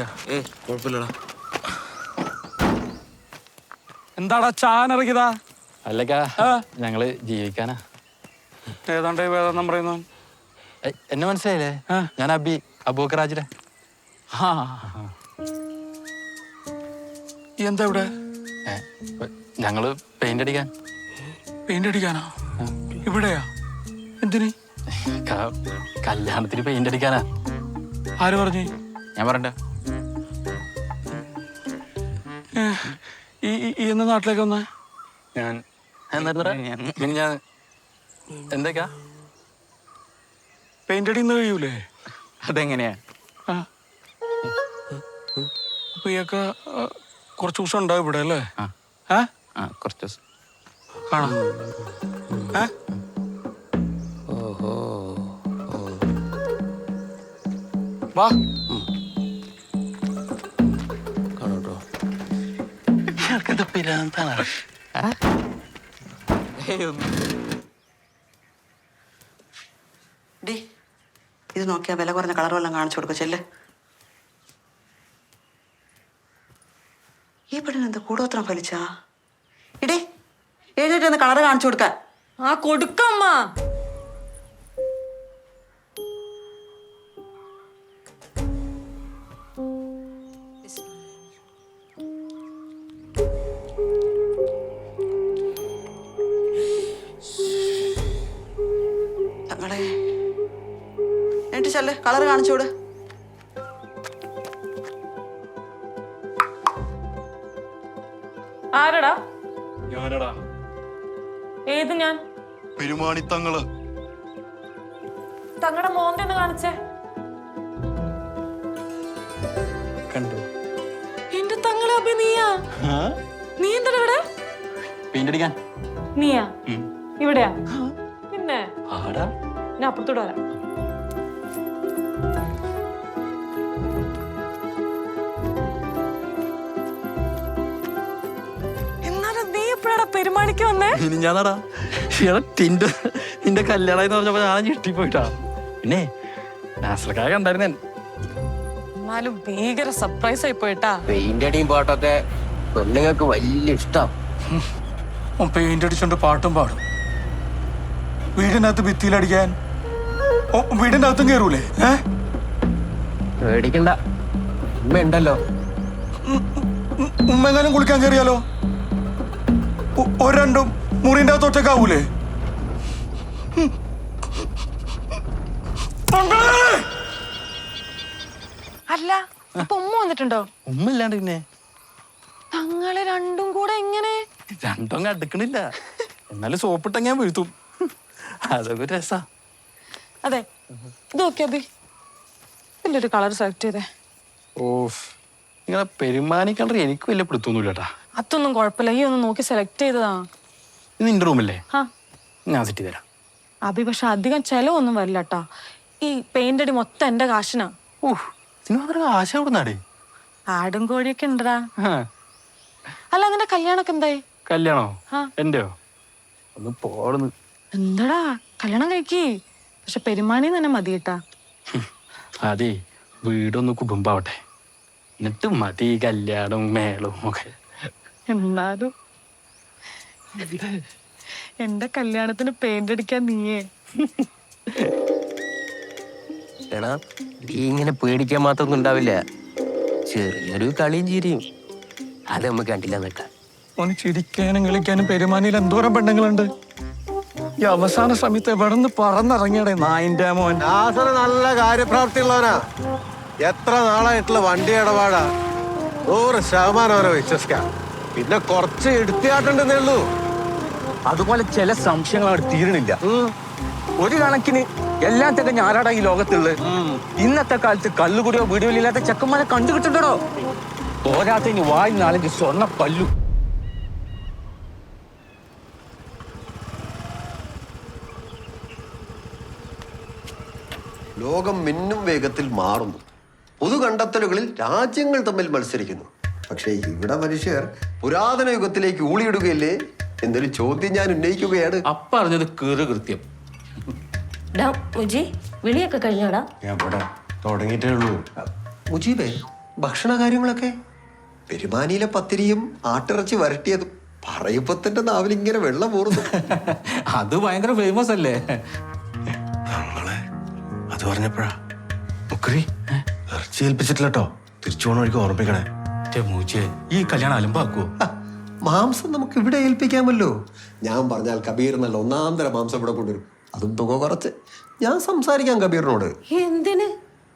പറ്റിയ ഏ കുഴപ്പമില്ലടാ. എന്താടാ ചാനിറങ്ങിയതാ അല്ലക്കാ. ഞങ്ങൾ ജീവിക്കാനാ. ഏതാണ്ട് വേദാന്തം പറയുന്നു? എന്നെ മനസ്സിലായില്ലേ? ഞാൻ അബി അബൂക്കറാജിലെ എന്താ ഇവിടെ? ഞങ്ങൾ പെയിന്റ് അടിക്കാൻ. പെയിന്റ് അടിക്കാനാ? ഇവിടെയാ? എന്തിന്? ക- കല്യാണത്തിന് പെയിന്റ് അടിക്കാനാ. ആര് പറഞ്ഞു? ഞാൻ പറയണ്ട ഈ ഈ- എന്ന നാട്ടിലേക്ക് വന്നേ? ഞാൻ എന്തായിരുന്നു പിന്നെ ഞാൻ എന്തൊക്കെയാ? പെയിന്റ് അടിന്ന് കഴിയൂലേ? അതെങ്ങനെയാ? അപ്പൊ ഇയൊക്കെ കുറച്ച് ദിവസം ഉണ്ടാവും ഇവിടെ അല്ലേ? ആ. ഏ? ആ കുറച്ച് ദിവസം. ആണോ ഓഹോ വാ. ഇയാൾക്കെന്താ പിരാന്താണ് ഡി ഇത് നോക്കിയാ വില കുറഞ്ഞ കളർ വല്ലതും കാണിച്ചു കൊടുക്കുക ചെല്ലേ. ഈ പെണ്ണിന് എന്താ കൂടോത്രം ഫലിച്ചാ? ഇടേ എഴുന്നേറ്റ് കളർ കാണിച്ചു കൊടുക്കാൻ. ആ കൊടുക്കമ്മ. തങ്ങളെ എന്നിട്ട് ചെല്ലേ കളർ കാണിച്ചോട് ആരടാ? ഞാനടാ. ഏത് ഞാൻ? പെരുമാണിത്തങ്ങൾ. തങ്ങളുടെ മോന്റെ ഒന്ന് കാണിച്ചേ. കണ്ടു. എന്റെ തങ്ങളെ അഭി നീയാ? നീ എന്താ ഇവിടെ? പെയിന്റ് അടിക്കാൻ. നീയാ? ഇവിടെയാ? ഞാൻ അപ്പുറത്തോട്ട് വരാം. പെരുമാണിക്ക് വന്നേ? ഇനി ഞാനടാ. ഇയാളെ നിന്റെ കല്യാണം എന്ന് പറഞ്ഞപ്പോ ഞാൻ ഞെട്ടിപ്പോയിട്ടാ. പിന്നെ നാസർക്കായ കണ്ടായിരുന്നേ എന്നാലും ഭീകര സർപ്രൈസ് ആയി പോയിട്ടാ. പെയിന്റ് അടിയും പാട്ടൊക്കെ പെണ്ണുങ്ങൾക്ക് വലിയ ഇഷ്ടം. പെയിന്റ് അടിച്ചോണ്ട് പാട്ടും പാടും. വീടിനകത്ത് ഭിത്തിയിലടിക്കാൻ ഓ, അകത്തും കയറൂലേ പേടിക്കണ്ട. ഉമ്മ ഉണ്ടല്ലോ ഉമ്മ ഉമ്മെങ്ങാനും കുളിക്കാൻ കയറിയാലോ രണ്ടും മുറിന്റെ അകത്ത് ഒറ്റക്കാവൂലേ അല്ല അപ്പൊ ഉമ്മ വന്നിട്ടുണ്ടോ? ഉമ്മ ഇല്ലാണ്ട് പിന്നെ? തങ്ങളെ രണ്ടും കൂടെ എങ്ങനെ? രണ്ടും അടുക്കണില്ല. എന്നാലും സോപ്പിട്ട ഞാൻ വീഴ്ത്തും. അതൊക്കെ രസാ. അതെ. ഇത് അഭി ഇതിന്റെ ഒരു കളർ സെലക്ട് ചെയ്തേ. ഓഫ്. നിങ്ങളെ പെരുമാനിക്കണ്ട എനിക്ക് വലിയ പിടുത്തൊന്നുമില്ല കേട്ടാ അതൊന്നും കുഴപ്പമില്ല. ഈ ഒന്ന് നോക്കി സെലക്ട് ചെയ്തതാ. ഇത് നിന്റെ റൂമല്ലേ? ആ. ഞാൻ സെറ്റ് ചെയ്തരാം. അഭി പക്ഷെ അധികം ചെലവൊന്നും വരില്ല കേട്ടാ ഈ പെയിന്റ് അടി മൊത്തം എന്റെ കാശിനാ. ഓഹ്. ഇതിന് മാത്രം ആശ കൊടുന്നാടേ ആടും കോഴിയൊക്കെ ഉണ്ടടാ. അല്ല നിന്റെ കല്യാണൊക്കെ എന്തായി? കല്യാണോ? ആ. എന്റെയോ? ഒന്ന് പോടുന്നു. എന്താടാ? കല്യാണം കഴിക്കേ. പക്ഷെ പെരുമാനി തന്നെ മതി കേട്ടാ അതെ വീടൊന്ന് കുടുംബാവട്ടെ. എന്നിട്ട് മതി കല്യാണവും മേളവും ഒക്കെ. എന്നാലും എന്റെ കല്യാണത്തിന് പെയിന്റ് അടിക്കാൻ നീയേ. എടാ നീ ഇങ്ങനെ പേടിക്കാൻ മാത്രമൊന്നും ഉണ്ടാവില്ല. ചെറിയൊരു കളിയും ചിരിയും. അത് നമുക്ക് കണ്ടില്ല നിൽക്കാം ഓന് ചിരിക്കാനും കളിക്കാനും പെരുമാനിയിൽ എന്തോരം പെണ്ണുങ്ങളുണ്ട്. ഈ അവസാന സമയത്ത് എവിടെ നിന്ന് പറന്നിറങ്ങിയടേ നായിന്റെ മോൻ? നാസർ നല്ല കാര്യപ്രാപ്തിയുള്ളവനാ. എത്ര നാളായിട്ടുള്ള വണ്ടി ഇടപാടാ. നൂറ് ശതമാനം അവനെ വിശ്വസിക്കാം. പിന്നെ കുറച്ച് എടുത്തിയാട്ടുണ്ടെന്നേ ഉള്ളൂ. അതുപോലെ ചില സംശയങ്ങൾ അവിടെ തീരണില്ല ഒരു കണക്കിന് എല്ലാത്തൊക്കെ ഞാനാടാ ഈ ലോകത്തുള്ളത്. ഇന്നത്തെ കാലത്ത് കല്ലുകുടിയോ വീടുകളില്ലാത്ത ചെക്കന്മാരെ കണ്ടുകിട്ടുണ്ടോ പോരാത്തതിന് വായി നാലഞ്ച് സ്വർണ പല്ലു ലോകം മിന്നും വേഗത്തിൽ മാറുന്നു. പൊതു കണ്ടെത്തലുകളിൽ രാജ്യങ്ങൾ തമ്മിൽ മത്സരിക്കുന്നു. പക്ഷേ ഇവിടെ മനുഷ്യർ പുരാതന യുഗത്തിലേക്ക് ഊളിയിടുകയല്ലേ എന്നൊരു ചോദ്യം ഞാൻ ഉന്നയിക്കുകയാണ്. അപ്പറഞ്ഞത് കീറ് കൃത്യം. ഡാ മുജി വിളിയൊക്കെ ഞാൻ എവിടെ തുടങ്ങിയിട്ടേ ഉള്ളൂ. മുജീബേ ഭക്ഷണ കാര്യങ്ങളൊക്കെ പെരുമാനിയിലെ പത്തിരിയും ആട്ടിറച്ചി വരട്ടിയതും. പറയപ്പത്തിന്റെ നാവിൽ ഇങ്ങനെ വെള്ളം പോറുന്നു അത് ഭയങ്കര ഫേമസ് അല്ലേ? പറഞ്ഞപ്പോഴാ. മുക്കറി ഇറച്ചി ഏൽപ്പിച്ചിട്ടില്ല കേട്ടോ തിരിച്ചു പോണ വഴിക്ക് ഓർമ്മിക്കണേ മൂച്ചേ ഈ കല്യാണം അലമ്പാക്കുവോ? മാംസം നമുക്ക് ഇവിടെ ഏൽപ്പിക്കാമല്ലോ. ഞാൻ പറഞ്ഞാൽ കബീർ നല്ല ഒന്നാം തരം മാംസം ഇവിടെ കൊണ്ടുവരും. അതും തുക കുറച്ച്. ഞാൻ സംസാരിക്കാം കബീറിനോട്. എന്തിന്?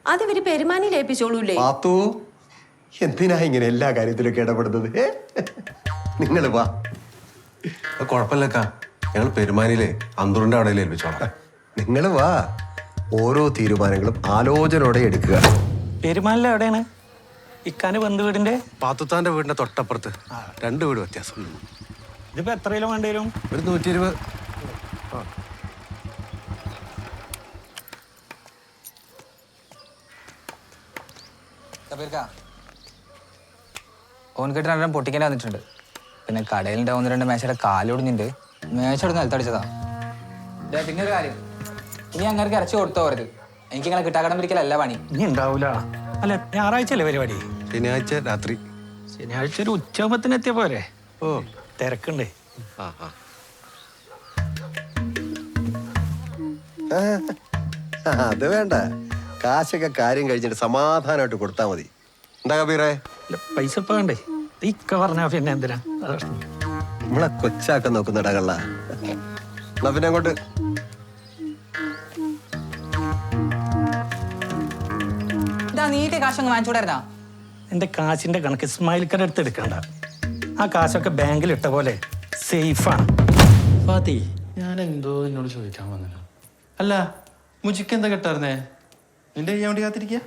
അത് ഇവർ പെരുമാനി ഏൽപ്പിച്ചോളൂല്ലേ? പാത്തു എന്തിനാ ഇങ്ങനെ എല്ലാ കാര്യത്തിലൊക്കെ ഇടപെടുന്നത്? നിങ്ങൾ വാ. കുഴപ്പമില്ലക്കാ. ഞങ്ങൾ പെരുമാനിയിലെ അന്തുറിന്റെ അവിടെ ഏൽപ്പിച്ചോളാം. നിങ്ങൾ വാ. ഓരോ തീരുമാനങ്ങളും ആലോചനയോടെ എടുക്കുക. പെരുമാനിലെ എവിടെയാണ്? ഇക്കാന് ബന്ധു വീടിന്റെ? പാത്തുത്താന്റെ വീടിന്റെ തൊട്ടപ്പുറത്ത്. രണ്ട് വീട് വ്യത്യാസം. ഇതിപ്പോ എത്ര കിലോ വേണ്ടി വരും ഒരു നൂറ്റി ഇരുപത് ഓൻകെട്ട് രണ്ടെണ്ണം പൊട്ടിക്കാൻ വന്നിട്ടുണ്ട്. പിന്നെ കടയിലുണ്ട് ഒന്ന് രണ്ട് മേശയുടെ കാലൊടിഞ്ഞിട്ടുണ്ട് മേശയുടെ നിലത്തടിച്ചതാ ദേ, പിന്നെ ഒരു കാര്യം. ഇനി അങ്ങനെ ഇറച്ചി കൊടുത്തോ പോരുത് എനിക്ക് ഇങ്ങനെ കിട്ടാക്കടം പിരിക്കലല്ല പണി. ഇനി ഉണ്ടാവൂല. അല്ല ഞായറാഴ്ച അല്ലേ പരിപാടി? ശനിയാഴ്ച രാത്രി. ശനിയാഴ്ച ഒരു ഉച്ചയാകുമ്പത്തിന് എത്തിയ പോരെ? ഓ. തിരക്കുണ്ട്. ആ അത് വേണ്ട. കാശൊക്കെ കാര്യം കഴിഞ്ഞിട്ട് സമാധാനമായിട്ട് കൊടുത്താ മതി. എന്താ കബീറേ? പൈസ ഇപ്പൊ വേണ്ടേ? ഇക്ക പറഞ്ഞാ പിന്നെ എന്തിനാ? നമ്മളെ കൊച്ചാക്കാൻ നോക്കുന്ന കള്ള എന്നാ പിന്നെ അങ്ങോട്ട്? നീട്ടി കാശങ്ങ് വാങ്ങിച്ചൂടായിരുന്നാ എന്റെ കാശിന്റെ കണക്ക് ഇസ്മായിൽക്കടെ അടുത്ത് എടുക്കണ്ട. ആ കാശൊക്കെ ബാങ്കിൽ ഇട്ട പോലെ സേഫാണ് ഫാത്തി ഞാൻ എന്തോ എന്നോട് ചോദിക്കാൻ വന്നല്ലോ അല്ല മുജിക്ക് എന്താ കെട്ടായിരുന്നേ? നിന്റെ ചെയ്യാൻ വേണ്ടി കാത്തിരിക്കുക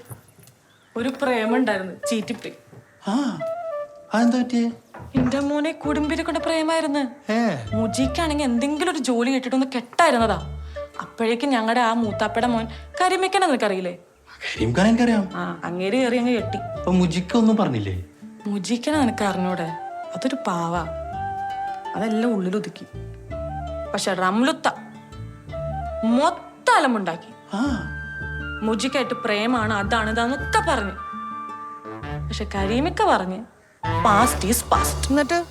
ഒരു പ്രേമുണ്ടായിരുന്നു ചീറ്റിപ്പി ആ അതെന്താ പറ്റിയേ? എന്റെ മോനെ കുടുംബിനെ കൊണ്ട് പ്രേമായിരുന്നു. ഏ. മുജിക്കാണെങ്കിൽ എന്തെങ്കിലും ഒരു ജോലി കിട്ടിട്ടൊന്ന് കെട്ടായിരുന്നതാ. അപ്പോഴേക്കും ഞങ്ങളുടെ ആ മൂത്താപ്പയുടെ മോൻ കരിമിക്കനെ നിനക്കറിയില്ലേ കരീംഖാൻ എനിക്കറിയാം. ആ അങ്ങേര് കയറി അങ്ങ് കെട്ടി. അപ്പൊ മുജിക്ക് ഒന്നും പറഞ്ഞില്ലേ? മുജിക്കനെ നിനക്ക് അറിഞ്ഞൂടെ? അതൊരു പാവ. അതെല്ലാം ഉള്ളിലൊതുക്കി പക്ഷെ റംലുത്ത മൊത്തം അലമുണ്ടാക്കി ആ. മുജിക്കായിട്ട് പ്രേമാണ് അതാണ് ഇതാന്നൊക്കെ പറഞ്ഞു. പക്ഷെ കരീമിക്ക പറഞ്ഞ് പാസ്റ്റ് ഈസ് പാസ്റ്റ് എന്നിട്ട്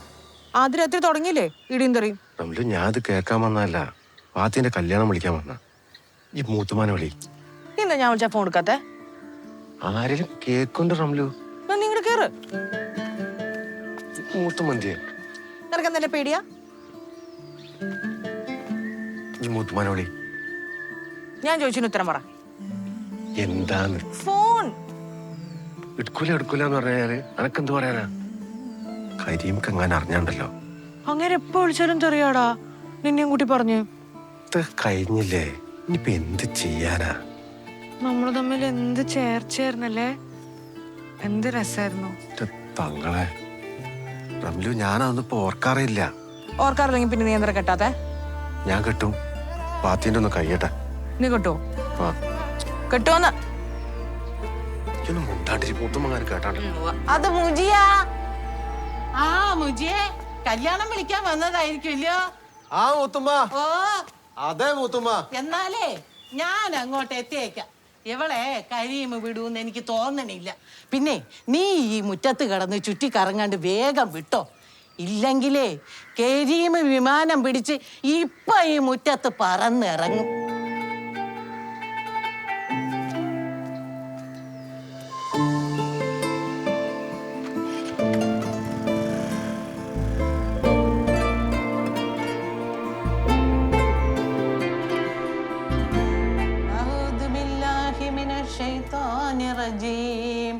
ആദ്യ രാത്രി തുടങ്ങിയില്ലേ ഇടിയും തെറിയും? റംലു ഞാൻ അത് കേൾക്കാൻ വന്നതല്ല. പാത്തിന്റെ കല്യാണം വിളിക്കാൻ വന്ന. ഈ മൂത്തുമാനെ വിളി. എന്താ ഞാൻ വിളിച്ചാ ഫോൺ എടുക്കാത്തെ. ആരെങ്കിലും കേക്കുണ്ട് റംലു? എന്നാ നീ ഇങ്ങോട്ട് കേറ്. മൂത്തുമന്തിയെ നിനക്ക് എന്തെല്ലാം പേടിയാ? ഈ മൂത്തുമാനെ വിളി ഞാൻ ചോദിച്ചതിന് ഉത്തരം പറ. എന്താണ് ഫോൺ എടുക്കൂല എടുക്കൂല എന്ന് പറഞ്ഞാൽ അനക്കെന്ത് പറയാനാ? കരീംക്ക് എങ്ങനെ അറിഞ്ഞാണ്ടല്ലോ. അങ്ങനെ എപ്പോ വിളിച്ചാലും തെറിയാടാ. നിന്നെയും കൂട്ടി പറഞ്ഞു. കഴിഞ്ഞില്ലേ? ഇനിയിപ്പൊ എന്ത് ചെയ്യാനാ? നമ്മൾ തമ്മിൽ എന്ത് ചേർച്ചയായിരുന്നല്ലേ? എന്ത് രസായിരുന്നു? തങ്ങളെ. റംലു ഞാനതൊന്നും ഇപ്പൊ ഓർക്കാറില്ല. ഓർക്കാറില്ലെങ്കിൽ പിന്നെ നിയന്ത്രണം കെട്ടാതെ കെട്ടാത്തെ? ഞാൻ കെട്ടും. പാത്തിന്റെ ഒന്ന് കഴിയട്ടെ. നീ കെട്ടോ? കെട്ടോന്ന്. കിട്ടുമെന്ന് ഇതൊന്നും മുണ്ടാട്ടി മൂത്തുമ്മ കേട്ടാണ്ടല്ലോ അത് മുജിയാ. ആ മുജിയെ കല്യാണം വിളിക്കാൻ വന്നതായിരിക്കുമല്ലോ ആ മൂത്തുമ്മ. ഓ. അതെ മൂത്തുമ്മ. എന്നാലേ ഞാൻ അങ്ങോട്ട് എത്തിയേക്കാം. ഇവളെ കരിയും വിടൂന്ന് എനിക്ക് തോന്നണില്ല. പിന്നെ നീ ഈ മുറ്റത്ത് കിടന്ന് ചുറ്റി കറങ്ങാണ്ട് വേഗം വിട്ടോ. ഇല്ലെങ്കിലേ കരിയും വിമാനം പിടിച്ച് ഇപ്പൊ ഈ മുറ്റത്ത് പറന്നിറങ്ങും. الشيطان الرجيم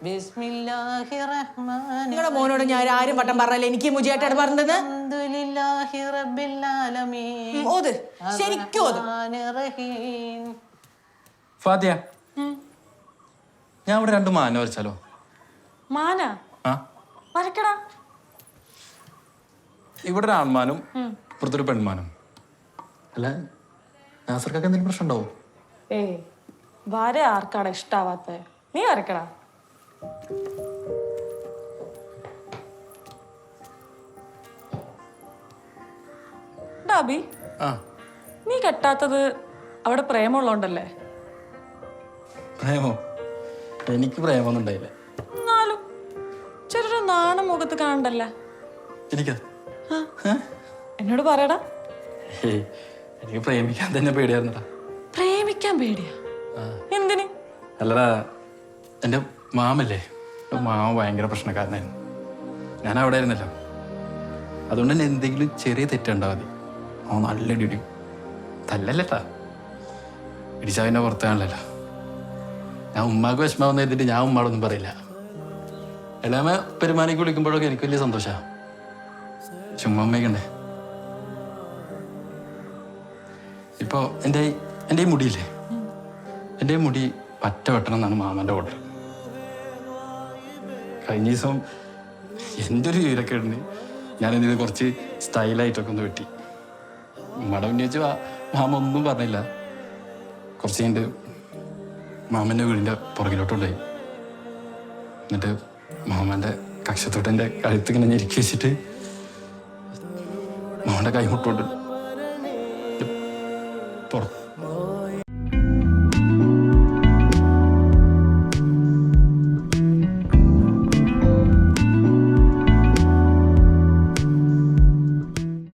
بسم الله الرحمن നിങ്ങളുടെ മോനോട് ഞാൻ ആരും വട്ടം പറഞ്ഞല്ലേ എനിക്ക് മുജിയായിട്ടാണ് പറഞ്ഞത് الحمد لله رب العالمين ഓത് ശരിക്കും ഓത് الرحمن الرحيم ഫാത്തിയ ഞാൻ ഇവിടെ രണ്ട് മാന വരച്ചാലോ മാന ആ വരക്കടാ ഇവിടെ ഒരു ആൺമാനും ഇപ്പുറത്തൊരു പെൺമാനും അല്ല നാസർക്കൊക്കെ എന്തെങ്കിലും പ്രശ്നം ഉണ്ടാവും ഏയ് വര ആർക്കാണ് ഇഷ്ടാവാത്ത നീ വരക്കടാ ഡാബി ആ. നീ കെട്ടാത്തത് അവിടെ പ്രേമുള്ളോണ്ടല്ലേ പ്രേമോ? എനിക്ക് പ്രേമൊന്നും ഉണ്ടായില്ല. മുഖത്ത് കാണണ്ടല്ല? എനിക്കാ? എന്നോട് പറയടാ. എനിക്ക് പ്രേമിക്കാൻ തന്നെ പേടിയായിരുന്നടാ. പ്രേമിക്കാൻ പേടിയാ? എന്തിന്? അല്ലടാ എന്റെ മാമല്ലേ? മാമ ഭയങ്കര പ്രശ്നക്കാരനായിരുന്നു. ഞാൻ അവിടെ ആയിരുന്നല്ലോ. അതുകൊണ്ട് തന്നെ എന്തെങ്കിലും ചെറിയ തെറ്റുണ്ടാവും മതി. അവൻ നല്ല ഇടിയും തല്ലല്ലേട്ടാ. ഇടിച്ചാൽ പിന്നെ പുറത്താണല്ലോ ഞാൻ ഉമ്മാക്ക് വിഷമാവുന്ന എഴുതിട്ട് ഞാൻ ഉമ്മാടൊന്നും പറയില്ല. എല്ലാമ പെരുമാനിക്ക് വിളിക്കുമ്പോഴൊക്കെ എനിക്ക് വലിയ സന്തോഷാ. ചുമ്മാ അമ്മയ്ക്കണ്ടേ ഇപ്പോ എന്റെ എന്റെ ഈ മുടിയില്ലേ? എന്റെ മുടി പറ്റ വെട്ടണം എന്നാണ് മാമന്റെ ഓർഡർ കഴിഞ്ഞ ദിവസം എന്റെ ഒരു വിവരമൊക്കെ ഉണ്ട് ഞാനിതിന് കുറച്ച് സ്റ്റൈലായിട്ടൊക്കെ ഒന്ന് വെട്ടി. ഉമ്മയുടെ ഉന്നയിച്ച് മാമ ഒന്നും പറഞ്ഞില്ല. കുറച്ച് കഴിഞ്ഞിട്ട് മാമന്റെ വീടിന്റെ പുറകിലോട്ടുണ്ടായി. എന്നിട്ട് മാമന്റെ കക്ഷത്തോട്ട് എന്റെ കഴുത്തിങ്ങനെ ഞെരുക്കി വെച്ചിട്ട് മാമന്റെ കൈമുട്ടോട്ട്